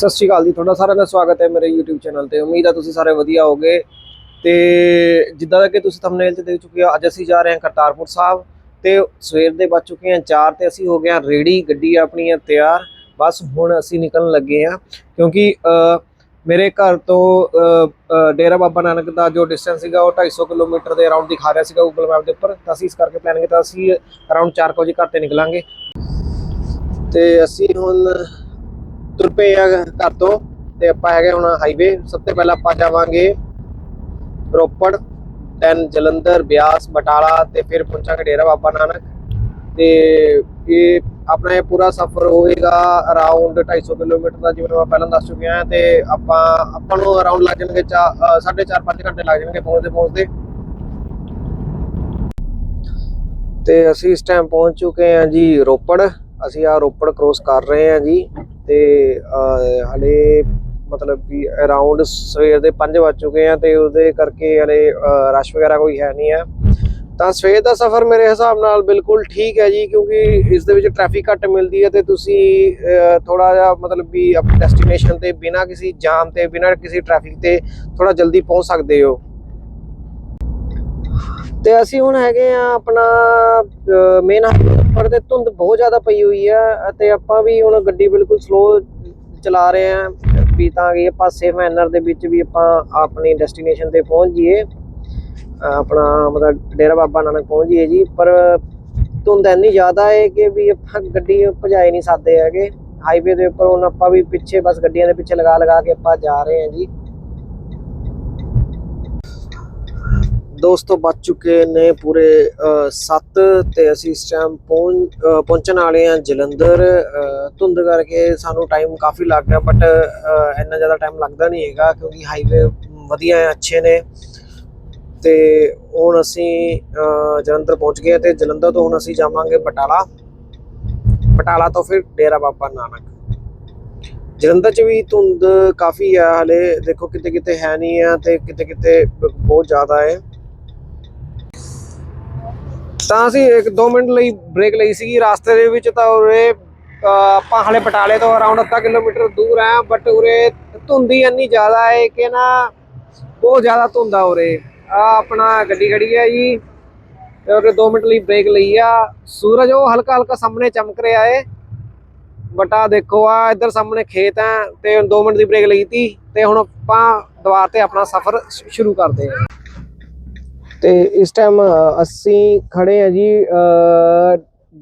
ਸਤਿ ਸ਼੍ਰੀ ਅਕਾਲ ਜੀ, ਤੁਹਾਡਾ ਸਾਰਿਆਂ ਦਾ ਸਵਾਗਤ ਹੈ ਮੇਰੇ YouTube ਚੈਨਲ ਤੇ। ਉਮੀਦ ਆ ਤੁਸੀਂ ਸਾਰੇ ਵਧੀਆ ਹੋਗੇ ਤੇ ਜਿੱਦਾਂ ਕਿ ਤੁਸੀਂ ਥੰਬਨੇਲ 'ਚ ਦੇਖ ਚੁੱਕੇ ਹੋ, ਅੱਜ ਅਸੀਂ ਜਾ ਰਹੇ ਹਾਂ ਕਰਤਾਰਪੁਰ ਸਾਹਿਬ। ਤੇ ਸਵੇਰ ਦੇ ਵੱਜ ਚੁੱਕੇ ਹਾਂ 4 ਤੇ ਅਸੀਂ ਹੋ ਗਏ ਹਾਂ ਰੈਡੀ ਗੱਡੀ ਆਪਣੀ ਹੈ ਤਿਆਰ। ਬਸ ਹੁਣ ਅਸੀਂ ਨਿਕਲਣ ਲੱਗੇ ਹਾਂ, ਕਿਉਂਕਿ ਮੇਰੇ ਘਰ ਤੋਂ ਡੇਰਾ ਬਾਬਾ ਨਾਨਕ ਦਾ ਜੋ ਡਿਸਟੈਂਸ ਸੀਗਾ, ਉਹ 250 ਕਿਲੋਮੀਟਰ ਦੇ ਅਰਾਊਂਡ ਦਿਖਾ ਰਿਹਾ ਸੀਗਾ Google ਮੈਪ ਦੇ ਉੱਪਰ। ਤਾਂ ਅਸੀਂ ਇਸ ਕਰਕੇ ਪਲਾਨ ਕੀਤਾ, ਅਸੀਂ ਅਰਾਊਂਡ 4 ਵਜੇ ਘਰ ਤੇ ਨਿਕਲਾਂਗੇ। ਤੇ ਅਸੀਂ ਹੁਣ ਤੁਰ ਪਏ ਆ ਘਰ ਤੋਂ ਤੇ ਆਪਾਂ ਹੈਗੇ ਹੁਣ ਹਾਈਵੇ ਸਭ ਤੋਂ ਪਹਿਲਾਂ ਆਪਾਂ ਜਾਵਾਂਗੇ ਰੋਪੜ ਦੈਨ ਜਲੰਧਰ, ਬਿਆਸ, ਬਟਾਲਾ ਤੇ ਫਿਰ ਪਹੁੰਚਾਂਗੇ ਡੇਰਾ ਬਾਬਾ ਨਾਨਕ। ਤੇ ਇਹ ਆਪਣਾ ਇਹ ਪੂਰਾ ਸਫ਼ਰ ਹੋਵੇਗਾ ਅਰਾਊਂਡ 250 ਕਿਲੋਮੀਟਰ ਦਾ ਜਿਵੇਂ ਮੈਂ ਪਹਿਲਾਂ ਦੱਸ ਚੁੱਕਿਆ ਹਾਂ ਤੇ ਆਪਾਂ ਆਪਾਂ ਨੂੰ ਅਰਾਊਂਡ ਲੱਗ ਜਾਣਗੇ 4.5 5 ਘੰਟੇ ਲੱਗ ਜਾਣਗੇ ਪਹੁੰਚਦੇ ਪਹੁੰਚਦੇ। ਤੇ ਅਸੀਂ ਇਸ ਟਾਈਮ ਪਹੁੰਚ ਚੁੱਕੇ ਹਾਂ ਜੀ ਰੋਪੜ। ਅਸੀਂ ਆ ਰੋਪੜ ਕ੍ਰੋਸ ਕਰ ਰਹੇ ਹਾਂ ਜੀ। ਤੇ ਅਹ, ਹਲੇ ਮਤਲਬ ਵੀ ਅਰਾਊਂਡ ਸਵੇਰ ਦੇ 5 ਵੱਜ ਚੁੱਕੇ ਆ ਤੇ ਉਹਦੇ ਕਰਕੇ ਹਲੇ ਰਸ਼ ਵਗੈਰਾ ਕੋਈ ਹੈ ਨਹੀਂ ਹੈ ਤਾਂ ਸਵੇਰ ਦਾ ਸਫ਼ਰ ਮੇਰੇ ਹਿਸਾਬ ਨਾਲ ਬਿਲਕੁਲ ਠੀਕ ਹੈ ਜੀ ਕਿਉਂਕਿ ਇਸ ਦੇ ਵਿੱਚ ਟ੍ਰੈਫਿਕ ਘੱਟ ਮਿਲਦੀ ਹੈ ਤੇ ਤੁਸੀਂ ਥੋੜਾ ਜਿਹਾ ਮਤਲਬ ਵੀ ਆਪਣੀ ਡੈਸਟੀਨੇਸ਼ਨ ਤੇ ਬਿਨਾਂ ਕਿਸੇ ਜਾਮ ਤੇ ਬਿਨਾਂ ਕਿਸੇ ਟ੍ਰੈਫਿਕ ਤੇ ਥੋੜਾ ਜਲਦੀ ਪਹੁੰਚ ਸਕਦੇ ਹੋ। ਤੇ ਅਸੀਂ ਹੁਣ ਹੈਗੇ ਆ ਆਪਣਾ ਮੇਨ ਹਾਈਵੇ ਤੇ ਧੁੰਦ ਬਹੁਤ ਜ਼ਿਆਦਾ ਪਈ ਹੋਈ ਆ ਅਤੇ ਆਪਾਂ ਵੀ ਹੁਣ ਗੱਡੀ ਬਿਲਕੁਲ ਸਲੋ ਚਲਾ ਰਹੇ ਆ, ਵੀ ਤਾਂ ਕਿ ਆਪਾਂ ਸੇਫ ਮੈਨਰ ਦੇ ਵਿੱਚ ਵੀ ਆਪਾਂ ਆਪਣੀ ਡੈਸਟੀਨੇਸ਼ਨ ਤੇ ਪਹੁੰਚ ਜਾਈਏ। ਆਪਣਾ ਮਤਲਬ ਡੇਰਾ ਬਾਬਾ ਨਾਨਕ ਪਹੁੰਚ ਜਾਈਏ ਜੀ, ਪਰ ਧੁੰਦ ਇੰਨੀ ਜ਼ਿਆਦਾ ਹੈ ਕਿ ਵੀ ਆਪਾਂ ਗੱਡੀ ਭਜਾਈ ਨਹੀਂ ਸਕਦੇ ਹੈਗੇ। ਹਾਈਵੇ ਦੇ ਉੱਪਰ ਹੁਣ ਆਪਾਂ ਵੀ ਪਿੱਛੇ ਬਸ ਗੱਡੀਆਂ ਦੇ ਪਿੱਛੇ ਲਗਾ ਲਗਾ ਕੇ ਆਪਾਂ ਜਾ ਰਹੇ ਹਾਂ ਜੀ। ਦੋਸਤੋ ਬਚ ਚੁੱਕੇ ਨੇ ਪੂਰੇ 7 ਤੇ ਅਸੀਂ ਇਸ ਟਾਈਮ ਪਹੁੰਚ ਪਹੁੰਚਣ ਵਾਲੇ ਹਾਂ ਜਲੰਧਰ ਧੁੰਦ ਕਰਕੇ ਸਾਨੂੰ ਟਾਈਮ ਕਾਫੀ ਲੱਗ ਗਿਆ ਬਟ ਇੰਨਾ ਜ਼ਿਆਦਾ ਟਾਈਮ ਲੱਗਦਾ ਨਹੀਂ ਹੈਗਾ ਕਿਉਂਕਿ ਹਾਈਵੇ ਵਧੀਆ ਹੈ, ਅੱਛੇ ਨੇ ਤੇ ਹੁਣ ਅਸੀਂ ਜਲੰਧਰ ਪਹੁੰਚ ਗਏ ਤੇ ਜਲੰਧਰ ਤੋਂ ਹੁਣ ਅਸੀਂ ਜਾਵਾਂਗੇ ਬਟਾਲਾ। ਬਟਾਲਾ ਤੋਂ ਫਿਰ ਡੇਰਾ ਬਾਬਾ ਨਾਨਕ। ਜਲੰਧਰ ਚ ਵੀ ਧੁੰਦ ਕਾਫੀ ਆ ਹਲੇ, ਦੇਖੋ ਕਿਤੇ ਕਿਤੇ ਹੈ ਨਹੀਂ ਆ ਤੇ ਕਿਤੇ ਕਿਤੇ ਬਹੁਤ ਜ਼ਿਆਦਾ ਹੈ। ਤਾਂ ਅਸੀਂ ਇੱਕ 2 ਮਿੰਟ ਲਈ ਬ੍ਰੇਕ ਲਈ ਸੀਗੀ। ਰਾਸਤੇ ਦੇ ਵਿੱਚ ਤਾਂ ਉਰੇ ਆਪਾਂ ਹਲੇ ਬਟਾਲੇ ਤੋਂ ਅਰਾਊਂਡ ਅੱਧਾ ਕਿਲੋਮੀਟਰ ਦੂਰ ਆ ਬਟ ਉਰੇ ਧੁੰਦੀ ਇੰਨੀ ਜ਼ਿਆਦਾ ਹੈ ਕਿ ਨਾ ਬਹੁਤ ਜ਼ਿਆਦਾ ਧੁੰਦ ਆ ਉਰੇ। ਆ ਆਪਣਾ ਗੱਡੀ ਖੜੀ ਹੈ ਜੀ, ਤੇ ਉਰੇ 2 ਮਿੰਟ ਲਈ ਬ੍ਰੇਕ ਲਈ ਆ। ਸੂਰਜ ਉਹ ਹਲਕਾ ਹਲਕਾ ਸਾਹਮਣੇ ਚਮਕ ਰਿਹਾ ਹੈ ਬਟ ਆ ਦੇਖੋ, ਆ ਇੱਧਰ ਸਾਹਮਣੇ ਖੇਤ ਆ, ਤੇ 2 ਮਿੰਟ ਦੀ ਬ੍ਰੇਕ ਲਈ ਤੀ, ਤੇ ਹੁਣ ਆਪਾਂ ਦੁਬਾਰ ਤੇ ਆਪਣਾ ਸਫ਼ਰ ਸ਼ੁਰੂ ਕਰਦੇ ਹਾਂ ਤੇ ਇਸ ਟਾਈਮ ਅਸੀਂ ਖੜੇ ਆ ਜੀ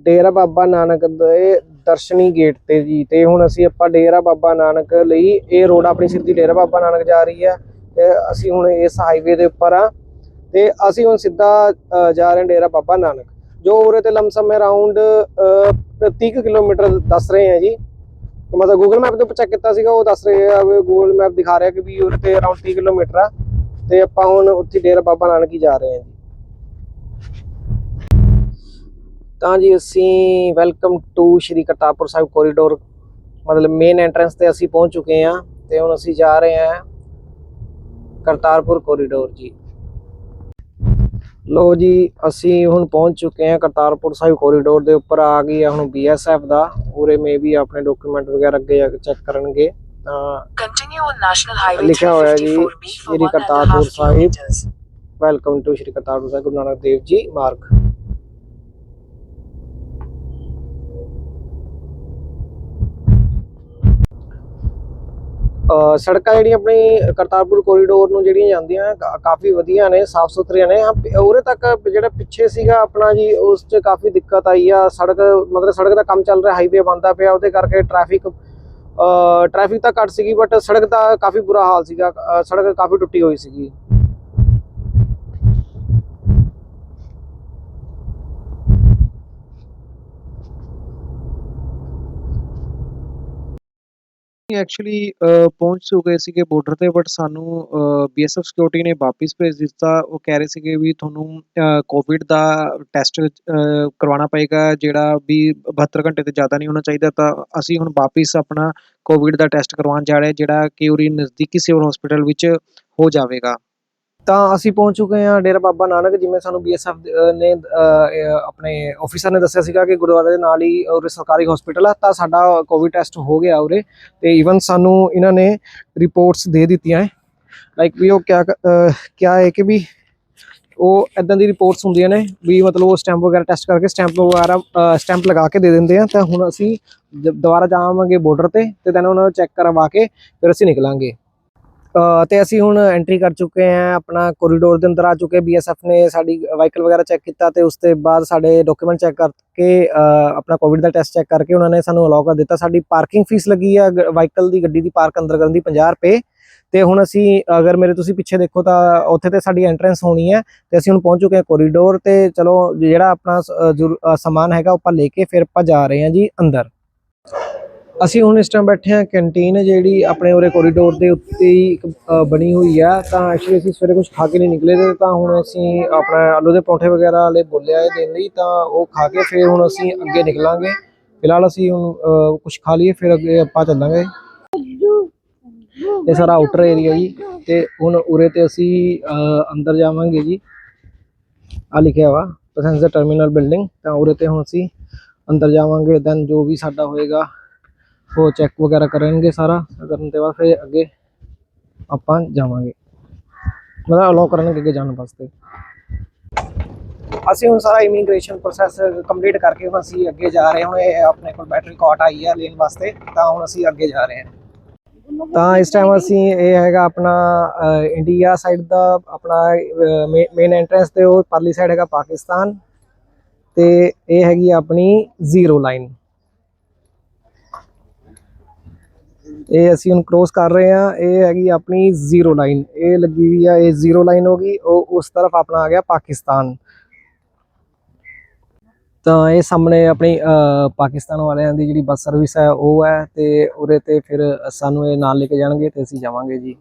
ਡੇਰਾ ਬਾਬਾ ਨਾਨਕ ਦੇ ਦਰਸ਼ਨੀ ਗੇਟ ਤੇ ਜੀ ਤੇ ਹੁਣ ਅਸੀਂ ਆਪਾਂ ਡੇਰਾ ਬਾਬਾ ਨਾਨਕ ਲਈ ਇਹ ਰੋਡ ਆਪਣੀ ਸਿੱਧੀ ਡੇਰਾ ਬਾਬਾ ਨਾਨਕ ਜਾ ਰਹੀ ਹੈ ਤੇ ਅਸੀਂ ਹੁਣ ਇਸ ਹਾਈਵੇ ਦੇ ਉੱਪਰ ਆ ਤੇ ਅਸੀਂ ਹੁਣ ਸਿੱਧਾ ਜਾ ਰਹੇ ਹਾਂ ਡੇਰਾ ਬਾਬਾ ਨਾਨਕ, ਜੋ ਉਰੇ ਤੇ ਲਮਸਮ ਅਰਾਊਂਡ 30 ਕੁ ਕਿਲੋਮੀਟਰ ਦੱਸ ਰਹੇ ਆ ਜੀ। ਮਤਲਬ ਗੂਗਲ ਮੈਪ ਦੇ ਉੱਪਰ ਚੈੱਕ ਕੀਤਾ ਸੀਗਾ, ਉਹ ਦੱਸ ਰਹੇ ਆ ਵੀ ਗੂਗਲ ਮੈਪ ਦਿਖਾ ਰਿਹਾ ਕਿ ਵੀ ਉਰੇ ਤੇ ਅਰਾਊਂਡ 30 ਕਿਲੋਮੀਟਰ ਆ। ਤੇ ਆਪਾਂ ਹੁਣ ਉੱਥੇ ਡੇਰਾ ਬਾਬਾ ਨਾਨਕ ਹੀ ਜਾ ਰਹੇ ਹਾਂ ਜੀ। ਤਾਂ ਜੀ ਅਸੀਂ welcome to Shri Kartarpur Sahib corridor ਮਤਲਬ ਮੇਨ ਐਂਟਰੈਂਸ ਤੇ ਅਸੀਂ ਪਹੁੰਚ ਚੁੱਕੇ ਹਾਂ ਤੇ ਹੁਣ ਅਸੀਂ ਜਾ ਰਹੇ ਹਾਂ ਕਰਤਾਰਪੁਰ ਕੋਰੀਡੋਰ ਜੀ। ਲੋ ਜੀ, ਅਸੀਂ ਹੁਣ ਪਹੁੰਚ ਚੁੱਕੇ ਹਾਂ ਕਰਤਾਰਪੁਰ ਸਾਹਿਬ ਕੋਰੀਡੋਰ ਦੇ ਉੱਪਰ ਆ ਗਈ ਆ ਹੁਣ ਬੀਐਸਐਫ ਦਾ, ਉਰੇ ਮੇ ਵੀ ਆਪਣੇ ਡਾਕੂਮੈਂਟ ਵਗੈਰਾ ਅੱਗੇ ਜਾ ਕੇ ਚੈੱਕ ਕਰਨਗੇ। ਲਿਖਿਆ ਹੋਇਆ ਜੀ 354B for Shri Kartarpur Sahib. Welcome to Shri Kartarpur Sahib Guru Nanak Dev ji Marg. ਸੜਕਾਂ ਜਿਹੜੀਆਂ ਆਪਣੀ ਕਰਤਾਰਪੁਰ ਕੋਰੀਡੋਰ ਨੂੰ ਜਿਹੜੀਆਂ ਜਾਂਦੀਆਂ ਕਾਫੀ ਵਧੀਆ ਨੇ ਸਾਫ਼ ਸੁਥਰੀਆਂ ਨੇ। ਉਰੇ ਤੱਕ ਜਿਹੜਾ ਪਿੱਛੇ ਸੀਗਾ ਆਪਣਾ ਜੀ ਉਸ 'ਚ ਕਾਫੀ ਦਿੱਕਤ ਆਈ ਆ। ਸੜਕ ਮਤਲਬ ਸੜਕ ਦਾ ਕੰਮ ਚੱਲ ਰਿਹਾ ਹਾਈਵੇ ਬੰਦਾ ਪਿਆ ਉਹਦੇ ਕਰਕੇ ਟ੍ਰੈਫਿਕ ਟ੍ਰੈਫਿਕ ਤਾਂ ਘੱਟ ਸੀਗੀ ਬਟ ਸੜਕ ਦਾ ਕਾਫੀ ਬੁਰਾ ਹਾਲ ਸੀਗਾ ਸੜਕ ਕਾਫੀ ਟੁੱਟੀ ਹੋਈ ਸੀਗੀ। ਐਕਚੁਅਲੀ ਪਹੁੰਚ ਚੁੱਕੇ ਸੀਗੇ ਬਾਰਡਰ ਤੇ ਬਟ ਸਾਨੂੰ ਬੀਐਸਐਫ ਸਿਕਿਉਰਿਟੀ ਨੇ ਵਾਪਿਸ ਭੇਜ ਦਿੱਤਾ। ਉਹ ਕਹਿ ਰਹੇ ਸੀਗੇ ਵੀ ਤੁਹਾਨੂੰ ਕੋਵਿਡ ਦਾ ਟੈਸਟ ਕਰਵਾਉਣਾ ਪਏਗਾ, ਜਿਹੜਾ ਵੀ 72 ਘੰਟੇ ਤੋਂ ਜ਼ਿਆਦਾ ਨਹੀਂ ਹੋਣਾ ਚਾਹੀਦਾ। ਤਾਂ ਅਸੀਂ ਹੁਣ ਵਾਪਿਸ ਆਪਣਾ ਕੋਵਿਡ ਦਾ ਟੈਸਟ ਕਰਵਾਉਣ ਜਾ ਰਹੇ ਜਿਹੜਾ ਕਿ ਉਰੀ ਨਜ਼ਦੀਕੀ ਸਿਵਲ ਹਸਪੀਟਲ ਵਿੱਚ ਹੋ ਜਾਵੇਗਾ। ਤਾਂ ਅਸੀਂ ਪਹੁੰਚ ਚੁੱਕੇ ਹਾਂ ਡੇਰਾ ਬਾਬਾ ਨਾਨਕ ਜਿਵੇਂ ਸਾਨੂੰ ਬੀਐਸਐਫ ਨੇ ਅਹ, ਅਹ, ਆਪਣੇ ਆਫੀਸਰ ਨੇ ਦੱਸਿਆ ਸੀਗਾ ਕਿ ਗੁਰਦੁਆਰੇ ਦੇ ਨਾਲ ਹੀ ਉਰੇ ਸਰਕਾਰੀ ਹਸਪੀਟਲ ਆ ਤਾਂ ਸਾਡਾ ਕੋਵਿਡ ਟੈਸਟ ਹੋ ਗਿਆ ਉਰੇ ਤੇ ਈਵਨ ਸਾਨੂੰ ਇਹਨਾਂ ਨੇ ਰਿਪੋਰਟਸ ਦੇ ਦਿੱਤੀਆਂ ਹੈ। ਲਾਈਕ ਵੀ ਉਹ ਕਿਆ ਕ- ਕਿਆ ਹੈ ਕਿ ਵੀ ਉਹ ਇਦਾਂ ਦੀ ਰਿਪੋਰਟਸ ਹੁੰਦੀਆਂ ਨੇ ਵੀ ਮਤਲਬ ਉਹ ਸਟੈਂਪ ਵਗੈਰਾ ਟੈਸਟ ਕਰਕੇ ਸਟੈਂਪ ਵਗੈਰਾ ਸਟੈਂਪ ਲਗਾ ਕੇ ਦੇ ਦਿੰਦੇ ਆ ਤਾਂ ਹੁਣ ਅਸੀਂ ਜ- ਦੁਬਾਰਾ ਜਾਵਾਂਗੇ ਬਾਰਡਰ ਤੇ ਤੇ then ਉਹਨਾਂ ਨੂੰ ਚੈੱਕ ਕਰਵਾ ਕੇ ਫਿਰ ਅਸੀਂ ਨਿਕਲਾਂਗੇ। ਤੇ ਅਸੀਂ ਹੁਣ ਐਂਟਰੀ ਕਰ ਚੁੱਕੇ ਹਾਂ ਆਪਣਾ ਕੋਰੀਡੋਰ ਦੇ ਅੰਦਰ ਆ ਚੁੱਕੇ ਬੀਐਸਐਫ ਨੇ ਸਾਡੀ ਵਾਹੀਕਲ ਵਗੈਰਾ ਚੈੱਕ ਕੀਤਾ ਤੇ ਉਸ ਤੋਂ ਬਾਅਦ ਸਾਡੇ ਡਾਕੂਮੈਂਟ ਚੈੱਕ ਕਰਕੇ ਆਪਣਾ ਕੋਵਿਡ ਦਾ ਟੈਸਟ ਚੈੱਕ ਕਰਕੇ ਉਹਨਾਂ ਨੇ ਸਾਨੂੰ ਅਲਾਉ ਕਰ ਦਿੱਤਾ। ਸਾਡੀ ਪਾਰਕਿੰਗ ਫੀਸ ਲੱਗੀ ਆ ਵਾਹੀਕਲ ਦੀ ਗੱਡੀ ਦੀ ਪਾਰਕ ਅੰਦਰ ਕਰਨ ਦੀ 50 ਰੁਪਏ। ਤੇ ਹੁਣ ਅਸੀਂ ਅਗਰ ਮੇਰੇ ਤੁਸੀਂ ਪਿੱਛੇ ਦੇਖੋ ਤਾਂ ਉੱਥੇ ਤੇ ਸਾਡੀ ਐਂਟਰੈਂਸ ਹੋਣੀ ਹੈ ਤੇ ਅਸੀਂ ਹੁਣ ਪਹੁੰਚ ਚੁੱਕੇ ਹਾਂ ਕੋਰੀਡੋਰ ਤੇ। ਚਲੋ ਜਿਹੜਾ ਆਪਣਾ ਸ- ਅ, ਸਮਾਨ ਹੈਗਾ ਉਹ ਆਪਾਂ ਲੈ ਕੇ ਫਿਰ ਆਪਾਂ ਜਾ ਰਹੇ ਹਾਂ ਜੀ ਅੰਦਰ। ਅਸੀਂ ਹੁਣ ਇਸ ਟਾਈਮ ਬੈਠੇ ਹਾਂ ਕੈਂਟੀਨ ਜਿਹੜੀ ਆਪਣੇ ਉਰੇ ਕੋਰੀਡੋਰ ਦੇ ਉੱਤੇ ਹੀ ਇੱਕ, ਅ, ਬਣੀ ਹੋਈ ਆ। ਤਾਂ ਐਕਚੁਅਲੀ ਅਸੀਂ ਸਵੇਰੇ ਕੁਝ ਖਾ ਕੇ ਨਹੀਂ ਨਿਕਲੇ ਤੇ ਤਾਂ ਹੁਣ ਅਸੀਂ ਆਪਣਾ ਆਲੂ ਦੇ ਪਰੌਂਠੇ ਵਗੈਰਾ ਵਾਲੇ ਬੋਲਿਆ ਇਹ ਦੇਣ ਲਈ ਤਾਂ ਉਹ ਖਾ ਕੇ ਫਿਰ ਹੁਣ ਅਸੀਂ ਅੱਗੇ ਨਿਕਲਾਂਗੇ। ਫਿਲਹਾਲ ਅਸੀਂ ਹੁਣ ਕੁਝ ਖਾ ਲਈਏ ਫਿਰ ਅੱਗੇ ਆਪਾਂ ਚੱਲਾਂਗੇ। ਇਹ ਸਾਰਾ ਆਊਟਰ ਏਰੀਆ ਜੀ ਤੇ ਹੁਣ ਉਰੇ ਤੇ ਅਸੀਂ ਅ, ਅੰਦਰ ਜਾਵਾਂਗੇ ਜੀ। ਆ ਲਿਖਿਆ ਵਾ ਪੈਸੇਂਜਰ ਟਰਮੀਨਲ ਬਿਲਡਿੰਗ ਤਾਂ ਉਰੇ ਤੇ ਹੁਣ ਅਸੀਂ ਅੰਦਰ ਜਾਵਾਂਗੇ ਦੈਨ ਜੋ ਵੀ ਸਾਡਾ ਹੋਏਗਾ ਉਹ ਚੈੱਕ ਵਗੈਰਾ ਕਰਨਗੇ ਸਾਰਾ ਕਰਨ ਤੋਂ ਬਾਅਦ ਫਿਰ ਅੱਗੇ ਆਪਾਂ ਜਾਵਾਂਗੇ ਮਤਲਬ ਅਲਾਉ ਕਰਨਗੇ ਅੱਗੇ ਜਾਣ ਵਾਸਤੇ ਅਸੀਂ ਹੁਣ ਸਾਰਾ ਇਮੀਗ੍ਰੇਸ਼ਨ ਪ੍ਰੋਸੈਸ ਕੰਪਲੀਟ ਕਰਕੇ ਹੁਣ ਅਸੀਂ ਅੱਗੇ ਜਾ ਰਹੇ ਹਾਂ ਹੁਣ ਇਹ ਆਪਣੇ ਕੋਲ ਬੈਟਰੀ ਕਾਟ ਆਈ ਹੈ ਲੈਣ ਵਾਸਤੇ ਤਾਂ ਹੁਣ ਅਸੀਂ ਅੱਗੇ ਜਾ ਰਹੇ ਹਾਂ ਤਾਂ ਇਸ ਟਾਈਮ ਅਸੀਂ ਇਹ ਹੈਗਾ ਆਪਣਾ ਇੰਡੀਆ ਸਾਈਡ ਦਾ ਆਪਣਾ ਮੇਨ ਐਂਟਰੈਂਸ ਤੇ ਉਹ ਪਰਲੀ ਸਾਈਡ ਹੈਗਾ ਪਾਕਿਸਤਾਨ ਤੇ ਇਹ ਹੈਗੀ ਆਪਣੀ ਜ਼ੀਰੋ ਲਾਈਨ ਇਹ ਅਸੀਂ ਹੁਣ ਕ੍ਰੋਸ ਕਰ ਰਹੇ ਹਾਂ ਇਹ ਹੈਗੀ ਆਪਣੀ ਜ਼ੀਰੋ ਲਾਈਨ ਇਹ ਲੱਗੀ ਹੋਈ ਆ ਇਹ ਜ਼ੀਰੋ ਲਾਈਨ ਹੋ ਗਈ ਉਹ ਉਸ ਤਰਫ ਆਪਣਾ ਆ ਗਿਆ ਪਾਕਿਸਤਾਨ। ਤਾਂ ਇਹ ਸਾਹਮਣੇ ਆਪਣੀ ਅ, ਪਾਕਿਸਤਾਨ ਵਾਲਿਆਂ ਦੀ ਜਿਹੜੀ ਬੱਸ ਸਰਵਿਸ ਹੈ ਉਹ ਹੈ ਤੇ ਉਰੇ ਤੇ ਫਿਰ ਸਾਨੂੰ ਇਹ ਨਾਲ ਲੈ ਕੇ ਜਾਣਗੇ ਤੇ ਅਸੀਂ ਜਾਵਾਂਗੇ ਜੀ।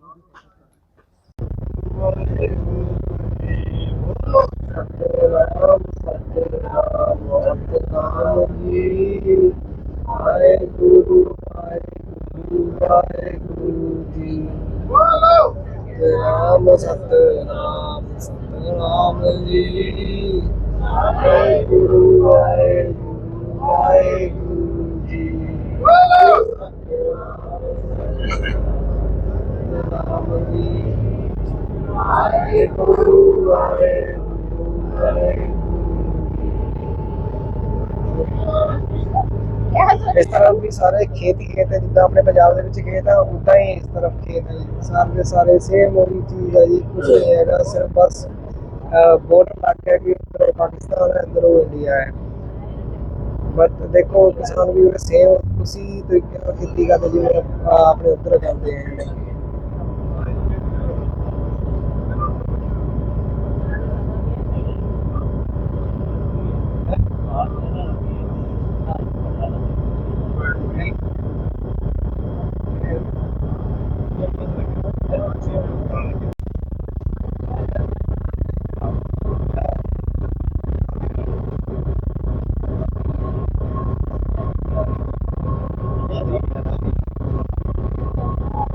ਨਾਮ ਸਤਨਾਮ ਸਤਨਾਮ ਜੀ ਵਾਹਿਗੁਰੂ ਵਾਹਿਗੁਰੂ ਵਾਹਿਗੁਰੂ ਜੀ ਨਾਮ ਜੀ ਵਾਹਿਗੁਰੂ ਵਾਹਿਗੁਰੂ ਵਾਹਿਗੁਰੂ ਇਸ ਤਰ੍ਹਾਂ ਵੀ ਸਾਰੇ ਖੇਤ ਹੀ ਖੇਤ ਹੈ ਜਿੱਦਾਂ ਆਪਣੇ ਪੰਜਾਬ ਦੇ ਵਿੱਚ ਖੇਤ ਆ ਉਦਾਂ ਹੀ ਇਸ ਤਰਫ ਖੇਤ ਹੈ ਜੀ। ਸਾਰੇ ਸਾਰੇ ਸੇਮ ਉਹੀ ਚੀਜ਼ ਹੈ ਜੀ ਕੁਝ ਨਹੀਂ ਹੈਗਾ, ਸਿਰਫ ਬਸ ਬੋਰਡਰ ਲੱਗ ਗਿਆ ਕਿ ਉੱਧਰ ਪਾਕਿਸਤਾਨ ਹੈ ਇੱਧਰ ਇੰਡੀਆ ਹੈ। ਬਟ ਦੇਖੋ, ਕਿਸਾਨ ਵੀ ਸੇਮ ਉਸੇ ਤਰੀਕੇ ਨਾਲ ਖੇਤੀ ਕਰਦੇ ਜਿਵੇਂ ਆਪਣੇ ਉੱਧਰ ਕਰਦੇ ਹੈ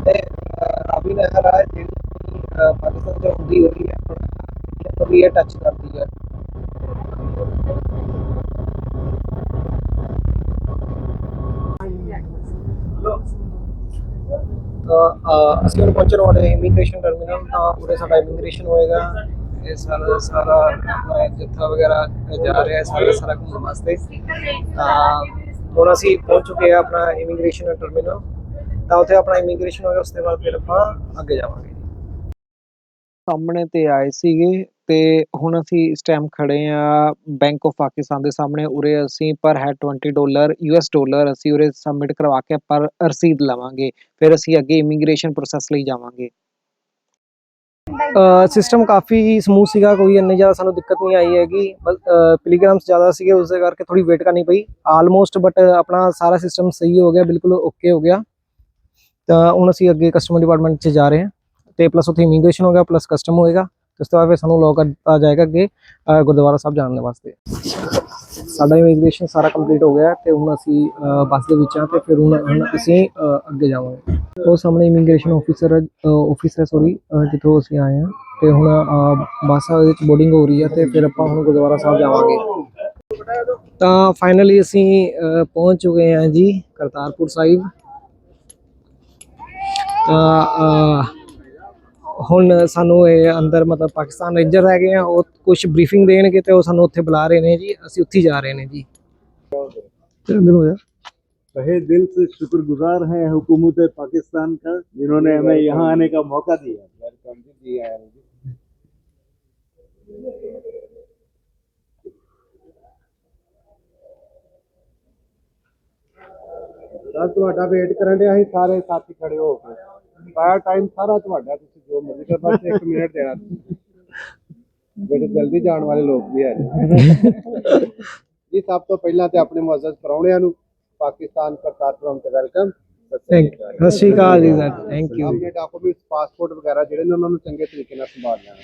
ਤੇ ਰਾਵੀ ਨਹਿਰ ਹੈ ਜਿਹੜੀ ਅਹ, ਹੋਈ ਹੈ ਇਹ ਵੀ ਇਹ ਟੱਚ ਕਰਦੀ ਹੈ ਅਸੀਂ ਹੁਣ ਪਹੁੰਚਣ ਵਾਲੇ ਇਮੀਗ੍ਰੇਸ਼ਨ ਟਰਮੀਨਲ ਤਾਂ ਉਰੇ ਸਾਡਾ ਇਮੀਗ੍ਰੇਸ਼ਨ ਹੋਏਗਾ। ਇਹ ਸਾਰਾ ਸਾਰਾ ਆਪਣਾ ਜੱਥਾ ਵਗੈਰਾ ਜਾ ਰਿਹਾ ਹੈ ਸਾਰਾ ਸਾਰਾ ਘੁੰਮਣ ਵਾਸਤੇ। ਤਾਂ ਹੁਣ ਅਸੀਂ ਪਹੁੰਚ ਚੁੱਕੇ ਹਾਂ ਆਪਣਾ ਇਮੀਗ੍ਰੇਸ਼ਨ ਟਰਮੀਨਲ ਤਾਂ ਉੱਥੇ ਆਪਣਾ ਇਮੀਗ੍ਰੇਸ਼ਨ ਹੋਏਗਾ ਉਸ ਤੋਂ ਬਾਅਦ ਫਿਰ ਆਪਾਂ ਅੱਗੇ ਜਾਵਾਂਗੇ। ਸਾਹਮਣੇ ਤੇ ਆਏ ਸੀਗੇ ਤੇ ਹੁਣ ਅਸੀਂ ਇਸ ਟਾਈਮ ਖੜੇ ਆ ਬੈਂਕ ਆਫ ਪਾਕਿਸਤਾਨ ਦੇ ਸਾਹਮਣੇ। ਉਰੇ ਅਸੀਂ ਪਰ ਹੈਡ 20 ਡਾਲਰ ਯੂਐਸ ਡਾਲਰ ਅਸੀਂ ਉਰੇ ਸਬਮਿਟ ਕਰਵਾ ਕੇ ਪਰ ਰਸੀਦ ਲਵਾਂਗੇ। ਫਿਰ ਅਸੀਂ ਅੱਗੇ ਇਮੀਗ੍ਰੇਸ਼ਨ ਪ੍ਰੋਸੈਸ ਲਈ ਜਾਵਾਂਗੇ। ਸਿਸਟਮ ਕਾਫੀ ਸਮੂਥ ਸੀਗਾ, ਕੋਈ ਇੰਨੀ ਜ਼ਿਆਦਾ ਸਾਨੂੰ ਦਿੱਕਤ ਨਹੀਂ ਆਈ ਹੈਗੀ। ਬਸ ਪਿਲੀਗ੍ਰਾਮਸ ਜ਼ਿਆਦਾ ਸੀਗੇ, ਉਸ ਦੇ ਕਰਕੇ ਥੋੜੀ ਵੇਟ ਕਰਨੀ ਪਈ। ਆਲਮੋਸਟ ਬਟ ਆਪਣਾ ਸਾਰਾ ਸਿਸਟਮ ਸਹੀ ਹੋ ਗਿਆ, ਬਿਲਕੁਲ ਓਕੇ ਹੋ ਗਿਆ। ਤਾਂ ਹੁਣ ਅਸੀਂ ਅੱਗੇ ਕਸਟਮਰ ਡਿਪਾਰਟਮੈਂਟ 'ਚ ਜਾ ਰਹੇ ਹਾਂ। ਤੇ ਪਲੱਸ ਉੱਥੇ ਇਮੀਗ੍ਰੇਸ਼ਨ ਹੋ ਪਲੱਸ ਕਸਟਮ ਹੋਏਗਾ, ਤੇ ਉਸ ਤੋਂ ਬਾਅਦ ਫਿਰ ਸਾਨੂੰ ਲੋਕ ਦਿੱਤਾ ਜਾਏਗਾ ਅੱਗੇ ਗੁਰਦੁਆਰਾ ਸਾਹਿਬ ਜਾਣ ਦੇ ਵਾਸਤੇ। ਸਾਡਾ ਇਮੀਗ੍ਰੇਸ਼ਨ ਸਾਰਾ ਕੰਪਲੀਟ ਹੋ ਗਿਆ ਹੈ, ਤੇ ਹੁਣ ਅਸੀਂ ਬੱਸ ਦੇ ਵਿੱਚ ਆ ਤੇ ਫਿਰ ਹੁਣ ਹੁਣ ਅਸੀਂ ਅੱਗੇ ਜਾਵਾਂਗੇ। ਉਹ ਸਾਹਮਣੇ ਇਮੀਗ੍ਰੇਸ਼ਨ ਆਫੀਸਰ ਆਫਿਸ ਹੈ ਸੋਰੀ ਜਿੱਥੋਂ ਅਸੀਂ ਆਏ ਹਾਂ, ਤੇ ਹੁਣ ਬੱਸ ਦੇ ਵਿੱਚ ਬੋਰਡਿੰਗ ਹੋ ਰਹੀ ਹੈ, ਤੇ ਫਿਰ ਆਪਾਂ ਹੁਣ ਗੁਰਦੁਆਰਾ ਸਾਹਿਬ ਜਾਵਾਂਗੇ। ਤਾਂ ਫਾਈਨਲੀ ਅਸੀਂ ਪਹੁੰਚ ਚੁੱਕੇ ਹਾਂ ਜੀ ਕਰਤਾਰਪੁਰ ਸਾਹਿਬ। ਤਾਂ ਹੁਣ ਸਾਨੂੰ ਇਹ ਅੰਦਰ ਮਤਲਬ ਪਾਕਿਸਤਾਨ ਰੇਂਜਰ ਹੈਗੇ ਆ ਉਹ ਕੁਝ ਬਰੀਫਿੰਗ ਦੇਣਗੇ ਤੇ ਉਹ ਸਾਨੂੰ ਉੱਥੇ ਬੁਲਾ ਰਹੇ ਨੇ ਜੀ ਅਸੀਂ ਉੱਥੇ ਹੀ ਜਾ ਰਹੇ ਨੇ ਜੀ ਤੇ ਅੰਦਰ ਹੋ ਜਾ तहे दिल से शुक्रगुजार हैं हुकूमत पाकिस्तान का जिन्होंने हमें यहाँ आने का मौका दिया दिया है ਸਰ ਤੁਹਾਡਾ ਵੇਟ ਕਰਨ ਦੇ ਅਸੀਂ ਸਾਰੇ ਸਾਥੀ ਖੜੇ ਹੋ ਕੇ ਸਾਰਾ ਟਾਈਮ ਸਾਰਾ ਤੁਹਾਡਾ ਤੁਸੀਂ ਜੋ ਮਰਜ਼ੀ ਕਰ ਬਸ 1 ਮਿੰਟ ਦੇਣਾ। ਜਿਹੜੇ ਜਲਦੀ ਜਾਣ ਵਾਲੇ ਲੋਕ ਵੀ ਹੈ ਜੀ ਸਭ ਤੋਂ ਪਹਿਲਾਂ ਤੇ ਆਪਣੇ ਮੁਅੱਜ਼ਜ਼ ਪਰੌਣਿਆਂ ਨੂੰ ਪਾਕਿਸਤਾਨ ਕਰਤਾਰਪੁਰ ਤੇ ਵੈਲਕਮ ਥੈਂਕ ਸਤਿ ਸ਼੍ਰੀ ਅਕਾਲ ਜੀ ਸਰ। ਥੈਂਕ ਯੂ ਆਪਣੇ ਡਾਕੂਮੈਂਟਸ ਪਾਸਪੋਰਟ ਵਗੈਰਾ ਜਿਹੜੇ ਨੇ ਉਹਨਾਂ ਨੂੰ ਚੰਗੇ ਤਰੀਕੇ ਨਾਲ ਸੰਭਾਲ ਲੈਣਾ।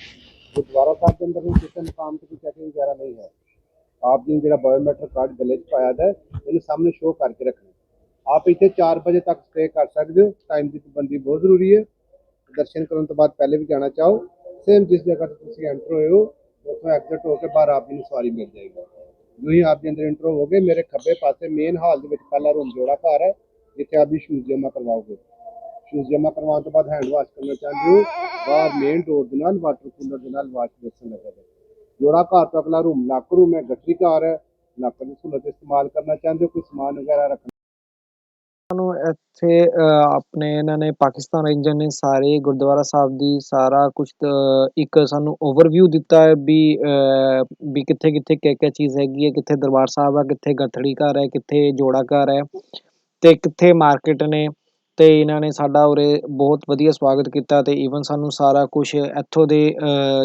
ਗੁਰਦੁਆਰਾ ਸਾਹਿਬ ਦੇ ਅੰਦਰ ਵੀ ਕਿਸੇ ਮੁਕਾਮ ਤੇ ਕੋਈ ਚੈਕਿੰਗ ਵਗੈਰਾ ਨਹੀਂ ਹੈ। ਆਪ ਜੀ ਜਿਹੜਾ ਬਾਇਓਮੈਟ੍ਰਿਕ ਕਾਰਡ ਗਲੇ 'ਚ ਪਾਇਆ ਦਾ ਇਹਨੂੰ ਸਾਹਮਣੇ ਸ਼ੋਅ ਕਰਕੇ ਰੱਖਣਾ। ਆਪ ਇੱਥੇ 4 ਵਜੇ ਤੱਕ ਸਟੇ ਕਰ ਸਕਦੇ ਹੋ। ਟਾਈਮ ਦੀ ਪਾਬੰਦੀ ਬਹੁਤ ਜ਼ਰੂਰੀ ਹੈ। ਦਰਸ਼ਨ ਕਰਨ ਤੋਂ ਬਾਅਦ ਪਹਿਲੇ ਵੀ ਜਾਣਾ ਚਾਹੋ। ਸੇਮ ਜਿਸ ਜਗ੍ਹਾ ਤੇ ਤੁਸੀਂ ਐਂਟਰ ਹੋਏ ਹੋ, ਉੱਥੋਂ ਐਗਜ਼ਿਟ ਹੋ ਕੇ ਬਾਹਰ ਆਪ ਜੀ ਨੂੰ ਸਵਾਰੀ ਮਿਲ ਜਾਏਗੀ। ਜੋ ਹੀ ਆਪ ਜੀ ਅੰਦਰ ਐਂਟਰ ਹੋਵੋਗੇ, ਮੇਰੇ ਖੱਬੇ ਪਾਸੇ ਮੇਨ ਹਾਲ ਦੇ ਵਿੱਚ ਪਹਿਲਾ ਰੂਮ ਜੋੜਾ ਘਰ ਹੈ, ਜਿੱਥੇ ਆਪ ਜੀ ਸ਼ੂਜ਼ ਜਮ੍ਹਾਂ ਕਰਵਾਓਗੇ। ਸ਼ੂਜ਼ ਜਮ੍ਹਾਂ ਕਰਵਾਉਣ ਤੋਂ ਬਾਅਦ ਹੈਂਡ ਵਾਸ਼ ਕਰਨਾ ਚਾਹੁੰਦੇ ਹੋ, ਬਾਹਰ ਮੇਨ ਡੋਰ ਦੇ ਨਾਲ ਵਾਟਰ ਕੂਲਰ ਦੇ ਨਾਲ ਵਾਸ਼ ਬੇਸਨ ਲੱਗਾ ਹੈ ਜੋੜਾ ਘਰ ਤੋਂ ਅਗਲਾ ਰੂਮ ਲੱਕ ਰੂਮ ਹੈ ਗੱਟਰੀ ਘਰ ਹੈ। ਲੱਕ ਦੀ ਸਹੂਲਤ ਇਸਤੇਮਾਲ ਕਰਨਾ ਚਾਹੁੰਦੇ ਹੋ, ਕੋਈ ਸਮਾਨ ਵਗੈਰਾ ਰੱਖਣਾ ਸਾਨੂੰ ਇੱਥੇ ਆਪਣੇ ਇਹਨਾਂ ਨੇ ਪਾਕਿਸਤਾਨ ਰੇਂਜਰ ਨੇ ਸਾਰੇ ਗੁਰਦੁਆਰਾ ਸਾਹਿਬ ਦੀ ਸਾਰਾ ਕੁਝ ਇੱਕ ਸਾਨੂੰ ਓਵਰਵਿਊ ਦਿੱਤਾ ਹੈ ਵੀ ਵੀ ਕਿੱਥੇ ਕਿੱਥੇ ਕਿਆ ਕਿਆ ਚੀਜ਼ ਹੈਗੀ ਹੈ, ਕਿੱਥੇ ਦਰਬਾਰ ਸਾਹਿਬ ਆ, ਕਿੱਥੇ ਗਠੜੀ ਘਰ ਹੈ, ਕਿੱਥੇ ਜੋੜਾ ਘਰ ਹੈ ਤੇ ਕਿੱਥੇ ਮਾਰਕੀਟ ਨੇ ਤੇ ਇਹਨਾਂ ਨੇ ਸਾਡਾ ਉਰੇ ਬਹੁਤ ਵਧੀਆ ਸਵਾਗਤ ਕੀਤਾ ਤੇ ਈਵਨ ਸਾਨੂੰ ਸਾਰਾ ਕੁਝ ਇੱਥੋਂ ਦੇ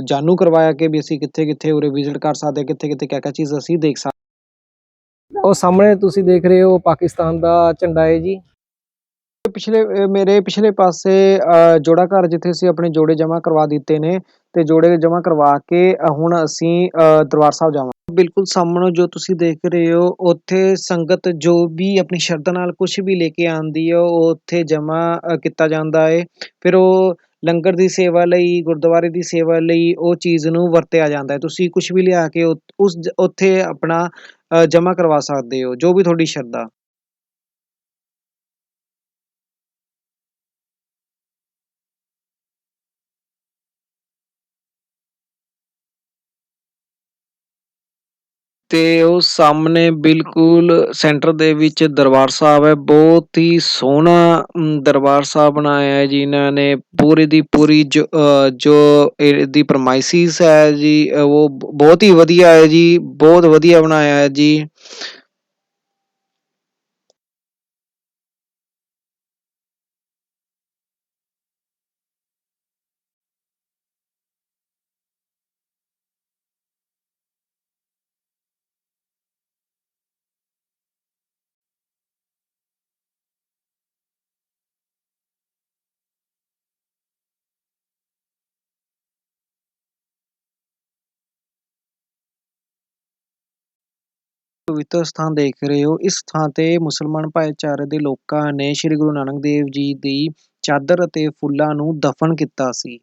ਜਾਣੂ ਕਰਵਾਇਆ ਕਿ ਵੀ ਅਸੀਂ ਕਿੱਥੇ ਕਿੱਥੇ ਉਰੇ ਵਿਜ਼ਿਟ ਕਰ ਸਕਦੇ, ਕਿੱਥੇ ਕਿੱਥੇ ਕਿਆ ਕਿਆ ਚੀਜ਼ ਅਸੀਂ ਦੇਖ ਸਕਦੇ ਉਹ ਸਾਹਮਣੇ ਤੁਸੀਂ ਦੇਖ ਰਹੇ ਹੋ ਪਾਕਿਸਤਾਨ ਦਾ ਝੰਡਾ ਹੈ ਜੀ। ਪਿਛਲੇ ਮੇਰੇ ਪਿਛਲੇ ਪਾਸੇ ਜੋੜਾ ਘਰ ਜਿੱਥੇ ਅਸੀਂ ਆਪਣੇ ਜੋੜੇ ਜਮ੍ਹਾਂ ਕਰਵਾ ਦਿੱਤੇ ਨੇ ਤੇ ਜੋੜੇ ਜਮ੍ਹਾਂ ਕਰਵਾ ਕੇ ਹੁਣ ਅਸੀਂ ਦਰਬਾਰ ਸਾਹਿਬ ਜਾਵਾਂ ਬਿਲਕੁਲ ਸਾਹਮਣੇ ਜੋ ਤੁਸੀਂ ਦੇਖ ਰਹੇ ਹੋ, ਉੱਥੇ ਸੰਗਤ ਜੋ ਵੀ ਆਪਣੀ ਸ਼ਰਧਾ ਨਾਲ ਕੁਝ ਵੀ ਲੈ ਕੇ ਆਂਦੀ ਹੈ, ਉਹ ਉੱਥੇ ਜਮ੍ਹਾਂ ਕੀਤਾ ਜਾਂਦਾ ਹੈ। ਫਿਰ ਉਹ ਲੰਗਰ ਦੀ ਸੇਵਾ ਲਈ, ਗੁਰਦੁਆਰੇ ਦੀ ਸੇਵਾ ਲਈ ਉਹ ਚੀਜ਼ ਨੂੰ ਵਰਤਿਆ ਜਾਂਦਾ ਹੈ। ਤੁਸੀਂ ਕੁਝ ਵੀ ਲਿਆ ਕੇ ਉਸ ਉੱਥੇ ਆਪਣਾ ਜਮ੍ਹਾਂ ਕਰਵਾ ਸਕਦੇ ਹੋ ਜੋ ਵੀ ਤੁਹਾਡੀ ਸ਼ਰਧਾ। ਤੇ ਉਹ ਸਾਹਮਣੇ ਬਿਲਕੁਲ ਸੈਂਟਰ ਦੇ ਵਿੱਚ ਦਰਬਾਰ ਸਾਹਿਬ ਹੈ। ਬਹੁਤ ਹੀ ਸੋਹਣਾ ਦਰਬਾਰ ਸਾਹਿਬ ਬਣਾਇਆ ਹੈ ਜੀ ਇਹਨਾਂ ਨੇ। ਪੂਰੀ ਦੀ ਪੂਰੀ ਜੋ ਜੋ ਇਹਦੀ ਪ੍ਰਮਾਈਸਿਸ ਹੈ ਜੀ, ਉਹ ਬਹੁਤ ਹੀ ਵਧੀਆ ਹੈ ਜੀ, ਬਹੁਤ ਵਧੀਆ ਬਣਾਇਆ ਹੈ ਜੀ। ਪਵਿੱਤਰ ਸਥਾਨ ਦੇਖ ਰਹੇ ਹੋ। ਇਸ ਥਾਂ ਤੇ ਮੁਸਲਮਾਨ ਭਾਈਚਾਰੇ ਦੇ ਲੋਕਾਂ ਨੇ ਸ੍ਰੀ ਗੁਰੂ ਨਾਨਕ ਦੇਵ ਜੀ ਦੀ ਚਾਦਰ ਅਤੇ ਫੁੱਲਾਂ ਨੂੰ ਦਫਨ ਕੀਤਾ ਸੀ।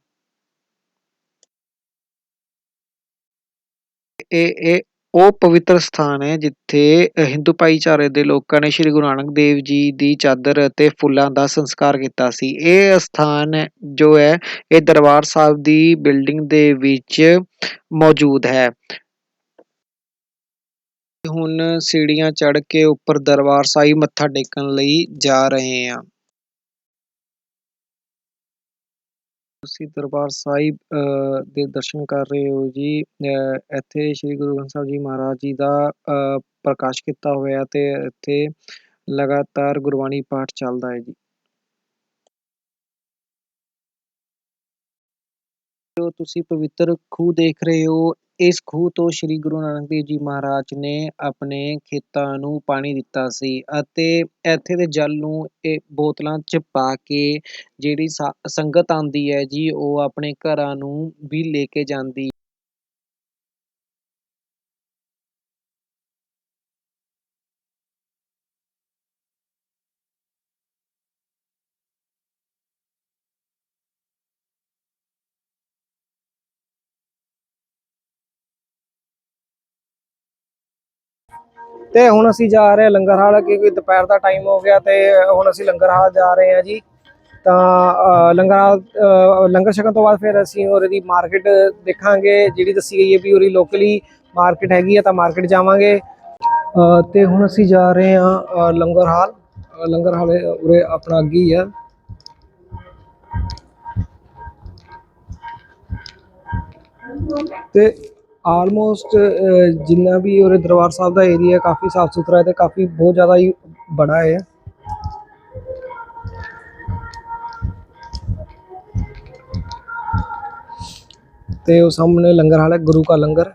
ਇਹ ਇਹ, ਉਹ ਪਵਿੱਤਰ ਸਥਾਨ ਹੈ ਜਿੱਥੇ ਹਿੰਦੂ ਭਾਈਚਾਰੇ ਦੇ ਲੋਕਾਂ ਨੇ ਸ੍ਰੀ ਗੁਰੂ ਨਾਨਕ ਦੇਵ ਜੀ ਦੀ ਚਾਦਰ ਅਤੇ ਫੁੱਲਾਂ ਦਾ ਸੰਸਕਾਰ ਕੀਤਾ ਸੀ। ਇਹ ਸਥਾਨ ਜੋ ਹੈ, ਇਹ ਦਰਬਾਰ ਸਾਹਿਬ ਦੀ ਬਿਲਡਿੰਗ ਦੇ ਵਿੱਚ ਮੌਜੂਦ ਹੈ। ਹੁਣ ਸੀੜੀਆਂ ਚੜ੍ਹ ਕੇ ਉੱਪਰ ਦਰਬਾਰ ਸਾਹਿਬ ਮੱਥਾ ਟੇਕਣ ਲਈ ਜਾ ਰਹੇ ਹਾਂ। ਤੁਸੀਂ ਦਰਬਾਰ ਸਾਹਿਬ ਦੇ ਦਰਸ਼ਨ ਕਰ ਰਹੇ ਹੋ ਜੀ। ਇੱਥੇ ਸ੍ਰੀ ਗੁਰੂ ਗ੍ਰੰਥ ਸਾਹਿਬ ਜੀ ਮਹਾਰਾਜ ਜੀ ਦਾ ਅ, ਪ੍ਰਕਾਸ਼ ਕੀਤਾ ਹੋਇਆ ਤੇ ਇੱਥੇ ਲਗਾਤਾਰ ਗੁਰਬਾਣੀ ਪਾਠ ਚੱਲਦਾ ਹੈ ਜੀ। ਜੋ ਤੁਸੀਂ ਪਵਿੱਤਰ ਖੂਹ ਦੇਖ ਰਹੇ ਹੋ ਇਸ ਖੂਹ ਤੋਂ ਸ੍ਰੀ ਗੁਰੂ ਨਾਨਕ ਦੇਵ ਜੀ ਮਹਾਰਾਜ ਨੇ ਆਪਣੇ ਖੇਤਾਂ ਨੂੰ ਪਾਣੀ ਦਿੱਤਾ ਸੀ ਅਤੇ ਇੱਥੇ ਦੇ ਜਲ ਨੂੰ ਇਹ ਬੋਤਲਾਂ 'ਚ ਪਾ ਕੇ ਜਿਹੜੀ ਸਾ- ਸੰਗਤ ਆਉਂਦੀ ਹੈ ਜੀ, ਉਹ ਆਪਣੇ ਘਰਾਂ ਨੂੰ ਵੀ ਲੈ ਕੇ ਜਾਂਦੀ ਤੇ ਹੁਣ ਅਸੀਂ ਜਾ ਰਹੇ ਹਾਂ ਲੰਗਰ ਹਾਲ, ਕਿਉਂਕਿ ਦੁਪਹਿਰ ਦਾ ਟਾਈਮ ਹੋ ਗਿਆ ਤੇ ਹੁਣ ਅਸੀਂ ਲੰਗਰ ਹਾਲ ਜਾ ਰਹੇ ਹਾਂ ਜੀ। ਤਾਂ ਲੰਗਰ ਹਾਲ ਲੰਗਰ ਛਕਣ ਤੋਂ ਬਾਅਦ ਫਿਰ ਅਸੀਂ ਔਰ ਦੀ ਮਾਰਕੀਟ ਦੇਖਾਂਗੇ, ਜਿਹੜੀ ਦੱਸੀ ਗਈ ਹੈ ਵੀ ਉਰੀ ਲੋਕਲੀ ਮਾਰਕੀਟ ਹੈਗੀ ਆ ਤਾਂ ਮਾਰਕੀਟ ਜਾਵਾਂਗੇ। ਤੇ ਹੁਣ ਅਸੀਂ ਜਾ ਰਹੇ ਹਾਂ ਲੰਗਰ ਹਾਲ। ਲੰਗਰ ਹਾਲ ਉਰੇ ਆਪਣਾ ਅੱਗੇ ਹੀ ਹੈ ਤੇ ਆਲਮੋਸਟ ਜਿੰਨਾ ਵੀ ਉਰੇ ਦਰਬਾਰ ਸਾਹਿਬ ਦਾ ਏਰੀਆ ਕਾਫੀ ਸਾਫ਼ ਸੁਥਰਾ ਹੈ ਤੇ ਕਾਫੀ ਬਹੁਤ ਜ਼ਿਆਦਾ ਹੀ ਬੜਾ ਹੈ। ਤੇ ਉਹ ਸਾਹਮਣੇ ਲੰਗਰ ਹਾਲ ਹੈ, ਗੁਰੂ ਕਾ ਲੰਗਰ।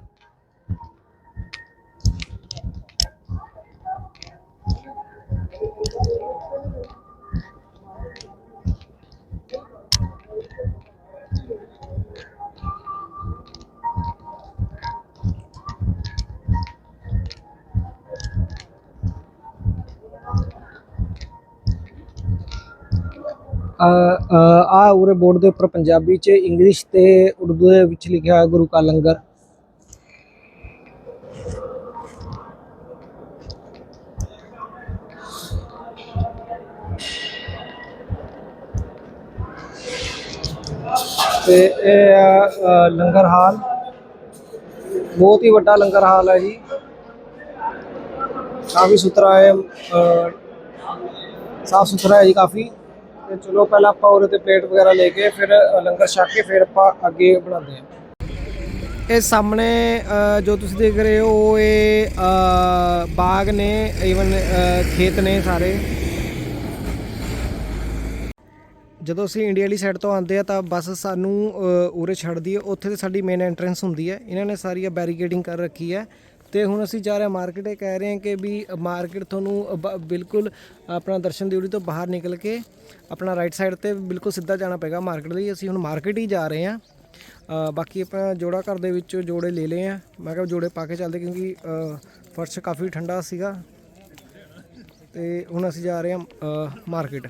ਆ ਉਰੇ ਬੋਰਡ ਦੇ ਉੱਪਰ ਪੰਜਾਬੀ ਚ ਇੰਗਲਿਸ਼ ਤੇ ਉਰਦੂ ਦੇ ਵਿੱਚ ਲਿਖਿਆ ਹੋਇਆ ਗੁਰੂ ਕਾ ਲੰਗਰ। ਤੇ ਇਹ ਆ, ਲੰਗਰ ਹਾਲ। ਬਹੁਤ ਹੀ ਵੱਡਾ ਲੰਗਰ ਹਾਲ ਹੈ ਜੀ। ਕਾਫੀ ਸੁਥਰਾ ਹੈ ਸਾਫ਼ ਸੁਥਰਾ ਹੈ ਜੀ ਕਾਫੀ। ਤੇ ਚਲੋ ਪਹਿਲਾਂ ਆਪਾਂ ਉਹਦੇ ਤੇ ਪਲੇਟ ਵਗੈਰਾ ਲੈ ਕੇ ਫਿਰ ਲੰਗਰ ਛਕ ਕੇ ਫਿਰ ਆਪਾਂ ਅੱਗੇ ਬਣਾਉਂਦੇ ਹਾਂ। ਇਹ ਸਾਹਮਣੇ ਜੋ ਤੁਸੀਂ ਦੇਖ ਰਹੇ ਹੋ, ਉਹ ਇਹ ਬਾਗ ਨੇ ਈਵਨ ਖੇਤ ਨੇ ਸਾਰੇ। ਜਦੋਂ ਅਸੀਂ ਇੰਡੀਆ ਵਾਲੀ ਸਾਈਡ ਤੋਂ ਆਉਂਦੇ ਆ, ਤਾਂ ਬੱਸ ਸਾਨੂੰ ਉਰੇ ਛੱਡਦੀ ਹੈ। ਉੱਥੇ ਤੇ ਸਾਡੀ ਮੇਨ ਐਂਟਰੈਂਸ ਹੁੰਦੀ ਹੈ। ਇਹਨਾਂ ਨੇ ਸਾਰੀ ਬੈਰੀਕੇਡਿੰਗ ਕਰ ਰੱਖੀ ਹੈ। ਤੇ ਹੁਣ ਅਸੀਂ ਜਾ ਰਹੇ ਹਾਂ ਮਾਰਕੀਟ ਇਹ ਕਹਿ ਰਹੇ ਹਾਂ ਕਿ ਵੀ ਮਾਰਕੀਟ ਤੁਹਾਨੂੰ ਬ- ਬਿਲਕੁਲ ਆਪਣਾ ਦਰਸ਼ਨ ਦਿਉੜੀ ਤੋਂ ਬਾਹਰ ਨਿਕਲ ਕੇ ਆਪਣਾ ਰਾਈਟ ਸਾਈਡ ਤੇ ਬਿਲਕੁਲ ਸਿੱਧਾ ਜਾਣਾ ਪਏਗਾ ਮਾਰਕੀਟ ਲਈ। ਅਸੀਂ ਹੁਣ ਮਾਰਕੀਟ ਹੀ ਜਾ ਰਹੇ ਹਾਂ। ਬਾਕੀ ਆਪਣਾ ਜੋੜਾ ਘਰ ਦੇ ਵਿੱਚੋਂ ਜੋੜੇ ਲੈ ਲਏ ਆ ਮੈਂ ਕਿਹਾ ਜੋੜੇ ਪਾ ਕੇ ਚੱਲਦੇ ਕਿਉਂਕਿ ਫਰਸ਼ ਕਾਫੀ ਠੰਡਾ ਸੀਗਾ। ਤੇ ਹੁਣ ਅਸੀਂ ਜਾ ਰਹੇ ਹਾਂ ਮਾਰਕੀਟ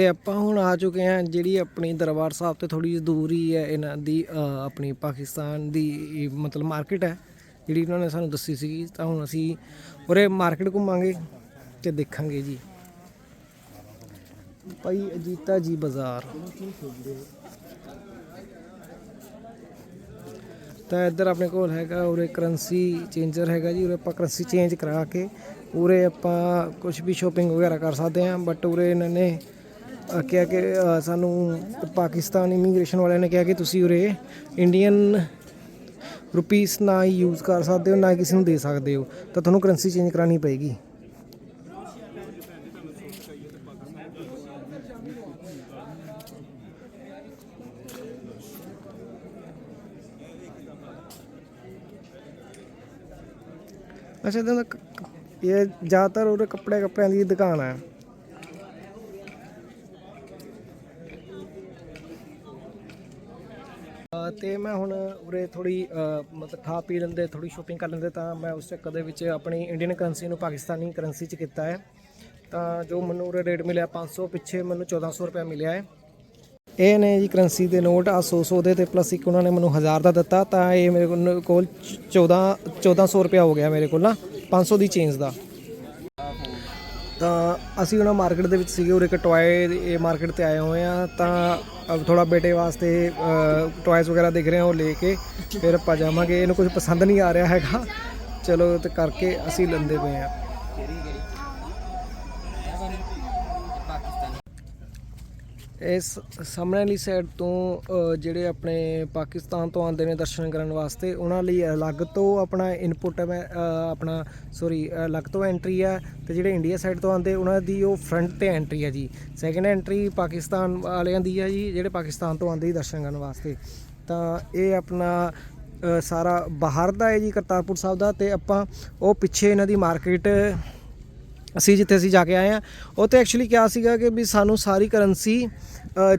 ਤੇ ਆਪਾਂ ਹੁਣ ਆ ਚੁੱਕੇ ਹਾਂ ਜਿਹੜੀ ਆਪਣੀ ਦਰਬਾਰ ਸਾਹਿਬ ਤੇ ਥੋੜੀ ਜਿਹੀ ਦੂਰ ਹੀ ਹੈ ਇਹਨਾਂ ਦੀ ਆਪਣੀ ਪਾਕਿਸਤਾਨ ਦੀ ਮਤਲਬ ਮਾਰਕੀਟ ਹੈ, ਜਿਹੜੀ ਇਹਨਾਂ ਨੇ ਸਾਨੂੰ ਦੱਸੀ ਸੀਗੀ, ਤਾਂ ਹੁਣ ਅਸੀਂ ਉਰੇ ਮਾਰਕੀਟ ਘੁੰਮਾਂਗੇ ਤੇ ਦੇਖਾਂਗੇ ਜੀ। ਭਾਈ ਅਜੀਤਾ ਜੀ ਬਾਜ਼ਾਰ। ਤਾਂ ਇੱਧਰ ਆਪਣੇ ਕੋਲ ਹੈਗਾ, ਉਰੇ ਕਰੰਸੀ ਚੇਂਜਰ ਹੈਗਾ ਜੀ, ਉਰੇ ਆਪਾਂ ਕਰੰਸੀ ਚੇਂਜ ਕਰਾ ਕੇ, ਉਰੇ ਆਪਾਂ ਕੁਝ ਵੀ ਸ਼ੋਪਿੰਗ ਵਗੈਰਾ ਕਰ ਸਕਦੇ ਹਾਂ ਬਟ ਉਰੇ ਇਹਨਾਂ ਨੇ ਕਿਹਾ ਕਿ ਸਾਨੂੰ ਪਾਕਿਸਤਾਨ ਇਮੀਗ੍ਰੇਸ਼ਨ ਵਾਲਿਆਂ ਨੇ ਕਿਹਾ ਕਿ ਤੁਸੀਂ ਉਰੇ ਇੰਡੀਅਨ ਰੁਪੀਸ ਨਾ ਹੀ ਯੂਜ਼ ਕਰ ਸਕਦੇ ਹੋ, ਨਾ ਕਿਸੇ ਨੂੰ ਦੇ ਸਕਦੇ ਹੋ। ਤਾਂ ਤੁਹਾਨੂੰ ਕਰੰਸੀ ਚੇਂਜ ਕਰਾਣੀ ਪਏਗੀ। ਅੱਛਾ, ਇਹਦਾ ਕ- ਇਹ ਜ਼ਿਆਦਾਤਰ ਉਰੇ ਕੱਪੜੇ ਕੱਪੜਿਆਂ ਦੀ ਦੁਕਾਨ ਹੈ ਤੇ ਮੈਂ ਹੁਣ ਉਰੇ ਥੋੜੀ ਮਤਲਬ ਖਾ ਪੀ ਲੈਂਦੇ ਥੋੜੀ ਸ਼ੋਪਿੰਗ ਕਰ ਲੈਂਦੇ, ਤਾਂ ਮੈਂ ਉਸ ਚੱਕਰ ਦੇ ਵਿੱਚ ਆਪਣੀ ਇੰਡੀਅਨ ਕਰੰਸੀ ਨੂੰ ਪਾਕਿਸਤਾਨੀ ਕਰੰਸੀ 'ਚ ਕੀਤਾ ਹੈ। ਤਾਂ ਜੋ ਮੈਨੂੰ ਉਰੇ ਰੇਟ ਮਿਲਿਆ 500 ਪਿੱਛੇ ਮੈਨੂੰ 1400 ਰੁਪਏ ਮਿਲਿਆ ਹੈ। ਇਹ ਨੇ ਜੀ ਕਰੰਸੀ ਦੇ ਨੋਟ ਆ 100 100 ਦੇ ਤੇ ਪਲੱਸ ਇੱਕ ਉਹਨਾਂ ਨੇ ਮੈਨੂੰ 1000 ਦਾ ਦਿੱਤਾ, ਤਾਂ ਇਹ ਮੇਰੇ ਕੋਲ- ਕੋਲ 14 1400 ਰੁਪਏ ਹੋ ਗਿਆ ਮੇਰੇ ਕੋਲ ਨਾ 500 ਦੀ ਚੇਂਜ ਦਾ। ਤਾਂ ਅਸੀਂ ਉਹਨਾਂ ਮਾਰਕੀਟ ਦੇ ਵਿੱਚ ਸੀਗੇ ਉਰੇ ਇੱਕ ਟੋਏ ਇਹ ਮਾਰਕੀਟ ਤੇ ਆਏ ਹੋਏ ਆ ਤਾਂ ਥੋੜਾ ਬੇਟੇ ਵਾਸਤੇ ਟੋਇਜ਼ ਵਗੈਰਾ ਦੇਖ ਰਹੇ ਹਾਂ ਉਹ ਲੈ ਕੇ। ਫਿਰ ਆਪਾਂ ਜਾਵਾਂਗੇ। ਇਹਨੂੰ ਕੁਝ ਪਸੰਦ ਨਹੀਂ ਆ ਰਿਹਾ ਹੈਗਾ। ਚਲੋ, ਤੇ ਕਰਕੇ ਅਸੀਂ ਲੰਦੇ ਪਏ ਆ ਇਸ ਸਾਹਮਣੇ ਵਾਲੀ ਸਾਈਡ ਤੋਂ ਜਿਹੜੇ ਆਪਣੇ ਪਾਕਿਸਤਾਨ ਤੋਂ ਆਉਂਦੇ ਨੇ ਦਰਸ਼ਨ ਕਰਨ ਵਾਸਤੇ, ਉਹਨਾਂ ਲਈ ਅਲੱਗ ਤੋਂ ਆਪਣਾ ਇਨਪੁਟ ਹੈ ਆਪਣਾ ਸੌਰੀ ਅਲੱਗ ਤੋਂ ਐਂਟਰੀ ਹੈ ਤੇ ਜਿਹੜੇ ਇੰਡੀਆ ਸਾਈਡ ਤੋਂ ਆਉਂਦੇ, ਉਹਨਾਂ ਦੀ ਉਹ ਫਰੰਟ ਤੇ ਐਂਟਰੀ ਹੈ ਜੀ। ਸੈਕੰਡ ਐਂਟਰੀ ਪਾਕਿਸਤਾਨ ਵਾਲਿਆਂ ਦੀ ਹੈ ਜੀ, ਜਿਹੜੇ ਪਾਕਿਸਤਾਨ ਤੋਂ ਆਉਂਦੇ ਜੀ ਦਰਸ਼ਨ ਕਰਨ ਵਾਸਤੇ। ਤਾਂ ਇਹ ਆਪਣਾ ਸਾਰਾ ਬਾਹਰ ਦਾ ਹੈ ਜੀ ਕਰਤਾਰਪੁਰ ਸਾਹਿਬ ਦਾ ਤੇ ਆਪਾਂ ਉਹ ਪਿੱਛੇ ਇਹਨਾਂ ਦੀ ਮਾਰਕੀਟ ਅਸੀਂ ਜਿੱਥੇ ਅਸੀਂ ਜਾ ਕੇ ਆਏ ਆ, ਉੱਥੇ ਐਕਚੁਅਲੀ ਕਿਹਾ ਸੀਗਾ ਕਿ ਵੀ ਸਾਨੂੰ ਸਾਰੀ ਕਰੰਸੀ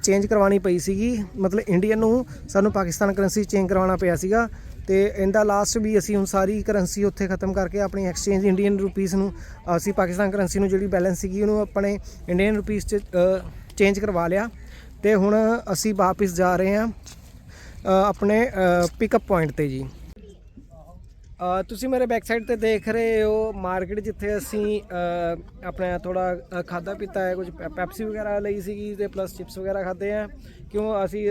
ਚੇਂਜ ਕਰਵਾਉਣੀ ਪਈ ਸੀਗੀ। ਮਤਲਬ ਇੰਡੀਅਨ ਨੂੰ ਸਾਨੂੰ ਪਾਕਿਸਤਾਨ ਕਰੰਸੀ ਚੇਂਜ ਕਰਵਾਉਣਾ ਪਿਆ ਸੀਗਾ ਤੇ ਇਹਦਾ ਲਾਸਟ ਵੀ ਅਸੀਂ ਹੁਣ ਸਾਰੀ ਕਰੰਸੀ ਉੱਥੇ ਖਤਮ ਕਰਕੇ ਆਪਣੀ ਐਕਸਚੇਂਜ ਇੰਡੀਅਨ ਰੁਪੀਸ ਨੂੰ, ਅਸੀਂ ਪਾਕਿਸਤਾਨ ਕਰੰਸੀ ਨੂੰ ਜਿਹੜੀ ਬੈਲੈਂਸ ਸੀਗੀ, ਉਹਨੂੰ ਆਪਣੇ ਇੰਡੀਅਨ ਰੁਪੀਸ 'ਚ ਚੇਂਜ ਕਰਵਾ ਲਿਆ ਤੇ ਹੁਣ ਅਸੀਂ ਵਾਪਸ ਜਾ ਰਹੇ ਹਾਂ ਆਪਣੇ ਪਿਕਅਪ ਪੁਆਇੰਟ ਤੇ ਜੀ। ਤੁਸੀਂ ਮੇਰੇ ਬੈਕ ਸਾਈਡ ਤੇ ਦੇਖ ਰਹੇ ਹੋ ਮਾਰਕੀਟ ਜਿੱਥੇ ਅਸੀਂ ਆਪਣਾ ਥੋੜਾ ਖਾਦਾ ਪੀਤਾ ਹੈ ਕੁਝ ਪੈ- ਪੈਪਸੀ ਵਗੈਰਾ ਲਈ ਸੀਗੀ ਤੇ ਪਲੱਸ ਚਿਪਸ ਵਗੈਰਾ ਖਾਦੇ ਆ। ਕਿਉਂ ਅਸੀਂ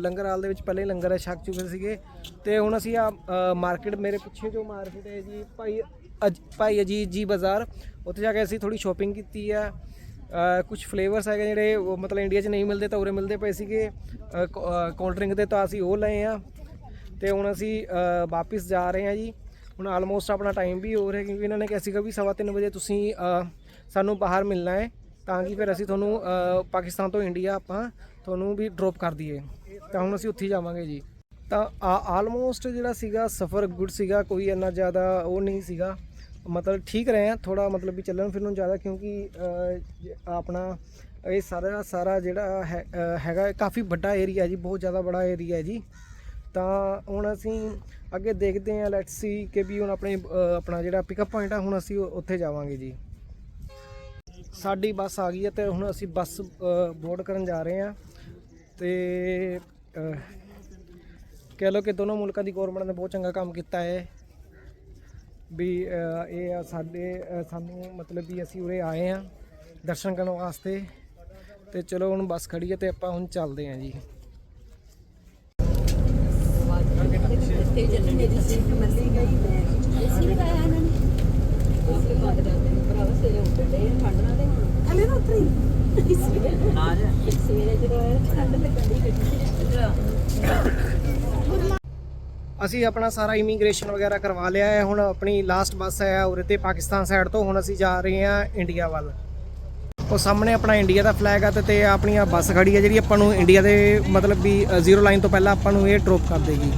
ਲੰਗਰ ਹਾਲ ਦੇ ਵਿੱਚ ਪਹਿਲੇ ਲੰਗਰ ਛਕ ਚੁੱਕੇ ਸੀਗੇ। ਤੇ ਹੁਣ ਅਸੀਂ ਆ ਮਾਰਕੀਟ ਮੇਰੇ ਪਿੱਛੇ ਜੋ ਮਾਰਕੀਟ ਹੈ ਜੀ ਭਾਈ ਅਜ ਭਾਈ ਅਜੀਤ ਜੀ ਬਾਜ਼ਾਰ ਉੱਥੇ ਜਾ ਕੇ ਅਸੀਂ ਥੋੜੀ ਸ਼ਾਪਿੰਗ ਕੀਤੀ ਆ। ਕੁਝ ਫਲੇਵਰਸ ਹੈਗੇ ਜਿਹੜੇ ਮਤਲਬ ਇੰਡੀਆ 'ਚ ਨਹੀਂ ਮਿਲਦੇ ਤਾਂ ਉਰੇ ਮਿਲਦੇ ਪਏ ਸੀਗੇ। ਕੋਲਡ ਡਰਿੰਕ ਦੇ ਤਾਂ ਅਸੀਂ ਉਹ ਲਏ ਆ। ਤੇ ਹੁਣ ਅਸੀਂ ਅ, ਵਾਪਿਸ ਜਾ ਰਹੇ ਹਾਂ ਜੀ। ਹੁਣ ਆਲਮੋਸਟ ਆਪਣਾ ਟਾਈਮ ਵੀ ਹੋ ਰਿਹਾ ਕਿਉਂਕਿ ਇਹਨਾਂ ਨੇ ਕਿਹਾ ਸੀਗਾ ਵੀ ਸਵਾ ਤਿੰਨ ਵਜੇ ਤੁਸੀਂ ਸਾਨੂੰ ਬਾਹਰ ਮਿਲਣਾ ਹੈ ਤਾਂ ਕਿ ਫਿਰ ਅਸੀਂ ਤੁਹਾਨੂੰ ਪਾਕਿਸਤਾਨ ਤੋਂ ਇੰਡੀਆ ਆਪਾਂ ਤੁਹਾਨੂੰ ਵੀ ਡ੍ਰੌਪ ਕਰ ਦਈਏ। ਤਾਂ ਹੁਣ ਅਸੀਂ ਉੱਥੇ ਹੀ ਜਾਵਾਂਗੇ ਜੀ। ਤਾਂ ਆਲਮੋਸਟ ਜਿਹੜਾ ਸੀਗਾ ਸਫ਼ਰ ਗੁੱਡ ਸੀਗਾ, ਕੋਈ ਇੰਨਾ ਜ਼ਿਆਦਾ ਉਹ ਨਹੀਂ ਸੀਗਾ। ਮਤਲਬ ਠੀਕ ਰਹੇ ਆ ਥੋੜਾ ਮਤਲਬ ਵੀ ਚੱਲਣ ਫਿਰਨ ਨੂੰ ਜ਼ਿਆਦਾ ਕਿਉਂਕਿ ਆਪਣਾ ਇਹ ਸਾਰਾ ਸਾਰਾ ਜਿਹੜਾ ਹੈ- ਹੈਗਾ ਕਾਫੀ ਵੱਡਾ ਏਰੀਆ ਜੀ, ਬਹੁਤ ਜ਼ਿਆਦਾ ਬੜਾ ਏਰੀਆ ਹੈ ਜੀ। ਤਾਂ ਹੁਣ ਅਸੀਂ ਅੱਗੇ ਦੇਖਦੇ ਹਾਂ ਲੈਟਸ ਸੀ ਕਿ ਵੀ ਹੁਣ ਆਪਣੇ ਆਪਣਾ ਜਿਹੜਾ ਪਿਕਅਪ ਪੁਆਇੰਟ ਆ, ਹੁਣ ਅਸੀਂ ਉੱਥੇ ਜਾਵਾਂਗੇ ਜੀ। ਸਾਡੀ ਬੱਸ ਆ ਗਈ ਹੈ ਤੇ ਹੁਣ ਅਸੀਂ ਬੱਸ ਬੋਰਡ ਕਰਨ ਜਾ ਰਹੇ ਹਾਂ। ਤੇ ਕਹਿ ਲਓ ਕਿ ਦੋਨੋਂ ਮੁਲਕਾਂ ਦੀ ਗਵਰਨਮੈਂਟ ਨੇ ਬਹੁਤ ਚੰਗਾ ਕੰਮ ਕੀਤਾ ਹੈ। ਵੀ ਇਹ ਆ ਸਾਡੇ ਸਾਨੂੰ ਮਤਲਬ ਵੀ ਅਸੀਂ ਉਰੇ ਆਏ ਆ ਦਰਸ਼ਨ ਕਰਨ ਵਾਸਤੇ। ਤੇ ਚਲੋ ਹੁਣ ਬੱਸ ਖੜੀ ਹੈ ਤੇ ਆਪਾਂ ਹੁਣ ਚੱਲਦੇ ਹਾਂ ਜੀ। ਅਸੀਂ ਆਪਣਾ ਸਾਰਾ ਇਮੀਗ੍ਰੇਸ਼ਨ ਵਗੈਰਾ ਕਰਵਾ ਲਿਆ ਹੈ। ਹੁਣ ਆਪਣੀ ਲਾਸਟ ਬੱਸ ਹੈ ਉਰੇ ਤੇ ਪਾਕਿਸਤਾਨ ਸਾਈਡ ਤੋਂ। ਹੁਣ ਅਸੀਂ ਜਾ ਰਹੇ ਹਾਂ ਇੰਡੀਆ ਵੱਲ। ਉਹ ਸਾਹਮਣੇ ਆਪਣਾ ਇੰਡੀਆ ਦਾ ਫਲੈਗ ਆ ਤੇ ਤੇ ਆਪਣੀ ਆ ਬੱਸ ਖੜੀ ਹੈ ਜਿਹੜੀ ਆਪਾਂ ਨੂੰ ਇੰਡੀਆ ਦੇ ਮਤਲਬ ਵੀ ਜ਼ੀਰੋ ਲਾਈਨ ਤੋਂ ਪਹਿਲਾਂ ਆਪਾਂ ਨੂੰ ਇਹ ਡ੍ਰੌਪ ਕਰ ਦੇਗੀ।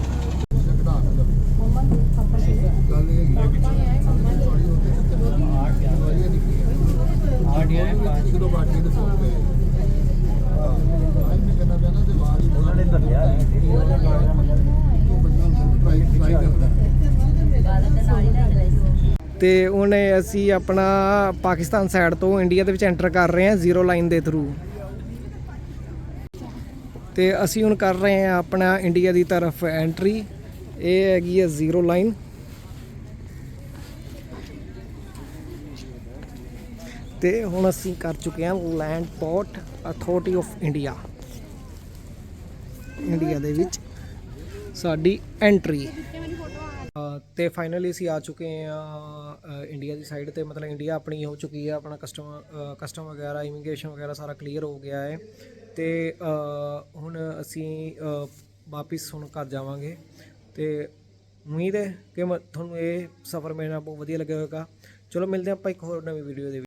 ਤੇ ਹੁਣ ਅਸੀਂ ਆਪਣਾ ਪਾਕਿਸਤਾਨ ਸਾਈਡ ਤੋਂ ਇੰਡੀਆ ਦੇ ਵਿੱਚ ਐਂਟਰ ਕਰ ਰਹੇ ਹਾਂ ਜ਼ੀਰੋ ਲਾਈਨ ਦੇ ਥਰੂ ਤੇ ਅਸੀਂ ਹੁਣ ਕਰ ਰਹੇ ਹਾਂ ਆਪਣਾ ਇੰਡੀਆ ਦੀ ਤਰਫ ਐਂਟਰੀ ਇਹ ਹੈਗੀ ਹੈ ਜ਼ੀਰੋ ਲਾਈਨ ਤੇ ਹੁਣ ਅਸੀਂ ਕਰ ਚੁੱਕੇ ਹਾਂ land port authority of India India ਦੇ ਵਿੱਚ ਸਾਡੀ ਐਂਟਰੀ ਤੇ ਫਾਈਨਲੀ ਅਸੀਂ ਆ ਚੁੱਕੇ ਆ ਇੰਡੀਆ ਦੀ ਸਾਈਡ ਤੇ, ਮਤਲਬ ਇੰਡੀਆ ਆਪਣੀ ਹੋ ਚੁੱਕੀ ਹੈ, ਆਪਣਾ ਕਸਟਮ ਕਸਟਮ ਵਗੈਰਾ ਇਮੀਗ੍ਰੇਸ਼ਨ ਵਗੈਰਾ ਸਾਰਾ ਕਲੀਅਰ ਹੋ ਗਿਆ ਹੈ। ਤੇ ਹੁਣ ਅਸੀਂ ਵਾਪਿਸ ਹੁਣ ਘਰ ਜਾਵਾਂਗੇ। ਤੇ ਉਮੀਦ ਹੈ ਕਿ ਮ- ਤੁਹਾਨੂੰ ਇਹ ਸਫ਼ਰ ਮੇਰੇ ਬਹੁਤ ਵਧੀਆ ਲੱਗਿਆ ਹੋਵੇਗਾ। ਚਲੋ ਮਿਲਦੇ ਹਾਂ ਆਪਾਂ ਇੱਕ ਹੋਰ ਨਵੀਂ ਵੀਡੀਓ ਦੇ ਵਿੱਚ।